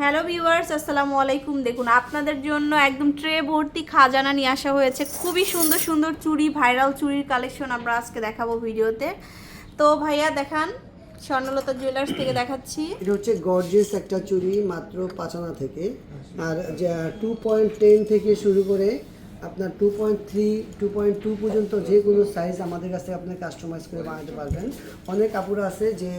Hello viewers, আসসালামু আলাইকুম। দেখুন, আপনাদের জন্য একদম ট্রে ভর্তি খাজানা নিয়ে আসা হয়েছে। খুবই সুন্দর সুন্দর চুড়ি ভাইরাল চুড়ির কালেকশন আমরা আজকে দেখাবো ভিডিওতে। তো ভাইয়া, দেখান, স্বর্ণলতা জুয়েলার্স থেকে দেখাচ্ছি। এটা হচ্ছে গর্জিয়াস একটা চুড়ি মাত্র পাঁচানা থেকে। আর টু পয়েন্ট টেন থেকে শুরু করে আপনার two point three two point two পর্যন্ত যে কোনো সাইজ আমাদের কাছে আপনি কাস্টমাইজ করে বানাতে পারবেন। অনেক কাপড় আছে যে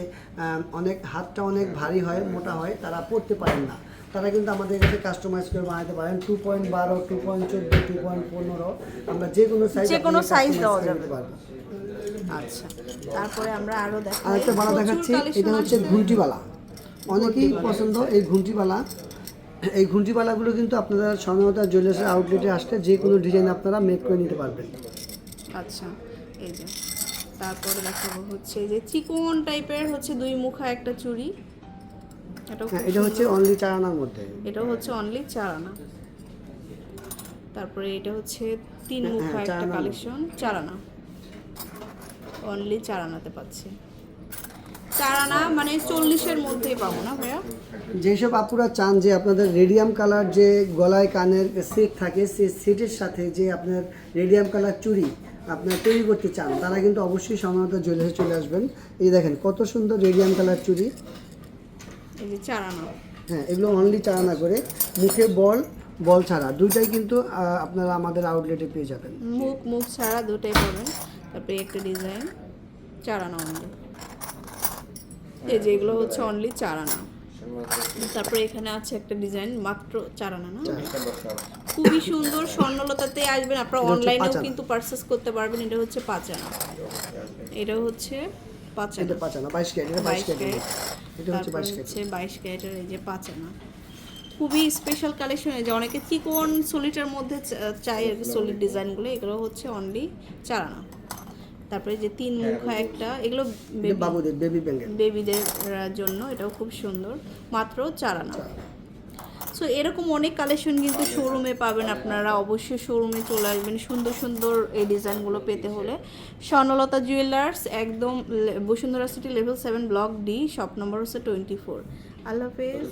অনেক হাতটা অনেক ভারী হয় মোটা হয় তারা পরতে পারেন না। তারা কিন্তু আমাদের কাছে কাস্টমাইজ করে বানাতে পারেন। টু পয়েন্ট বারো টু পয়েন্ট চোদ্দ টু পয়েন্ট পনেরো আমরা যে কোনো সাইজ যে কোনো সাইজ দেওয়া যাবে। পারব আচ্ছা তারপরে আমরা আরও আর দেখাই। একটা বালা দেখাচ্ছি এটা হচ্ছে। ঘুঁটিবালা অনেকেই পছন্দ এই ঘুঁটিবালা এই ঘুঁটিবালাগুলো কিন্তু আপনারা স্বর্ণতা জুয়েলার্সের আউটলেটে আসলে যে কোনো ডিজাইন আপনারা মেক করে নিতে পারবেন। আচ্ছা এই যে। তারপরে দেখাবো হচ্ছে এই যে চিকন টাইপের হচ্ছে দুই মুখা একটা চুড়ি। হ্যাঁ এটা হচ্ছে অনলি চার আনার মধ্যে। এটা হচ্ছে অনলি চার আনা তারপরে এটা হচ্ছে তিন হ্যাঁ, মুখা হ্যাঁ, একটা কালেকশন চার আনা অনলি চার আনাতে পাচ্ছি। চার আনা মানে চল্লিশের মধ্যেই পাবো না ভাইয়া? যেসব আপুরা চান যে আপনাদের রেডিয়াম কালার যে গলায় কানের সেট থাকে সেই সেটের সাথে যে আপনার রেডিয়াম কালার চুড়ি আপনার তৈরি করতে চান তারা কিন্তু অবশ্যই স্বর্ণতা জুয়েলার্সে চলে আসবেন। এই দেখেন কত সুন্দর রেডিয়াম কালার চুড়ি এই যে চার আনা হ্যাঁ এগুলো অনলি চার আনা করে। মুখে বল বল ছাড়া। দুইটাই কিন্তু আপনারা আমাদের আউটলেটে পেয়ে যাবেন। মুখ মুখ ছাড়া দুটাই পাবেন। তারপরে একটা ডিজাইন চার অনলি এই যে এগুলো হচ্ছে অনলি চার আনা তারপরে এখানে আছে একটা ডিজাইন মাত্র চার আনা না? খুবই সুন্দর স্বর্ণলতাতে আসবেন আপনারা অনলাইনেও কিন্তু পারচেস করতে পারবেন এটা হচ্ছে পাঁচ আনা এটা হচ্ছে পাঁচ এটা আনা পাঁচ আনা বাইশ ক্যারেট এটা বাইশ ক্যারেট। এটা হচ্ছে বাইশ ক্যারেট। হচ্ছে বাইশ ক্যারেটের এই যে পাঁচ আনা খুবই স্পেশাল কালেকশন যে অনেকে চিকন সলিটার মধ্যে চাই আর কি সলিড ডিজাইনগুলো এগুলো হচ্ছে অনলি চার আনা তারপরে যে তিন মুখা একটা এগুলো বাবুদের বেবি বেবিদের জন্য এটাও খুব সুন্দর। মাত্র চার আনা। সো এরকম অনেক কালেকশন কিন্তু শোরুমে পাবেন আপনারা। অবশ্যই শোরুমে চলে আসবেন। সুন্দর সুন্দর এই ডিজাইনগুলো পেতে হলে। স্বর্ণলতা জুয়েলার্স একদম Bashundhara city level seven block D shop number হচ্ছে টোয়েন্টি ফোর আল্লাহ হাফেজ।